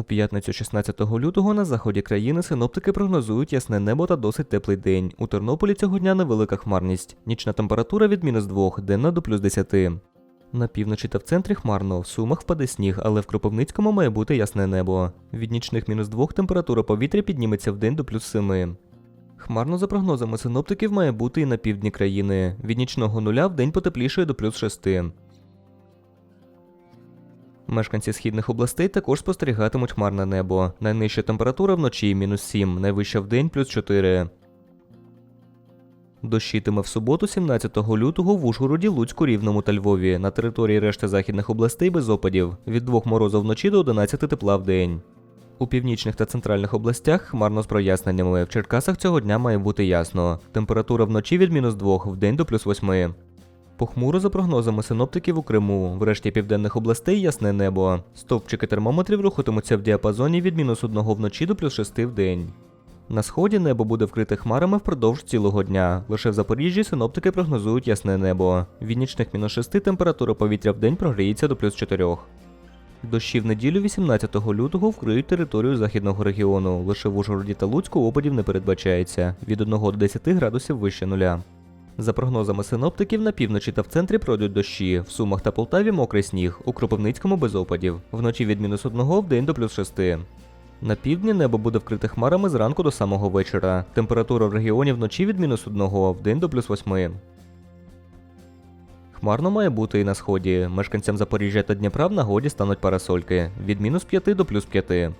У п'ятницю 16 лютого на заході країни синоптики прогнозують ясне небо та досить теплий день. У Тернополі цього дня невелика хмарність. Нічна температура від мінус 2, денна до плюс 10. На півночі та в центрі хмарно, в Сумах впаде сніг, але в Кропивницькому має бути ясне небо. Від нічних мінус 2 температура повітря підніметься в день до плюс 7. Хмарно за прогнозами синоптиків має бути і на півдні країни. Від нічного нуля в день потеплішає до плюс 6. Мешканці східних областей також спостерігатимуть хмарне небо. Найнижча температура вночі мінус 7, найвища в день плюс 4. Дощитиме в суботу, 17 лютого, в Ужгороді, Луцьку, Рівному та Львові. На території решти західних областей без опадів. Від 2 морозу вночі до 11 тепла в день. У північних та центральних областях хмарно з проясненнями. В Черкасах цього дня має бути ясно. Температура вночі від мінус 2, в день до плюс 8. Похмуро за прогнозами синоптиків у Криму. В решті південних областей ясне небо. Стовпчики термометрів рухатимуться в діапазоні від мінус 1 вночі до плюс 6 в день. На сході небо буде вкрите хмарами впродовж цілого дня. Лише в Запоріжжі синоптики прогнозують ясне небо. Від нічних мінус 6 температура повітря в день прогріється до плюс 4. Дощі в неділю 18 лютого вкриють територію західного регіону. Лише в Ужгороді та Луцьку опадів не передбачається від 1 до 10 градусів вище нуля. За прогнозами синоптиків, на півночі та в центрі пройдуть дощі. В Сумах та Полтаві мокрий сніг, у Кропивницькому без опадів. Вночі від мінус 1 в день до плюс 6. На півдні небо буде вкрите хмарами зранку до самого вечора. Температура в регіоні вночі від мінус 1 в день до плюс 8. Хмарно має бути і на сході. Мешканцям Запоріжжя та Дніпра в нагоді стануть парасольки від мінус 5 до плюс 5.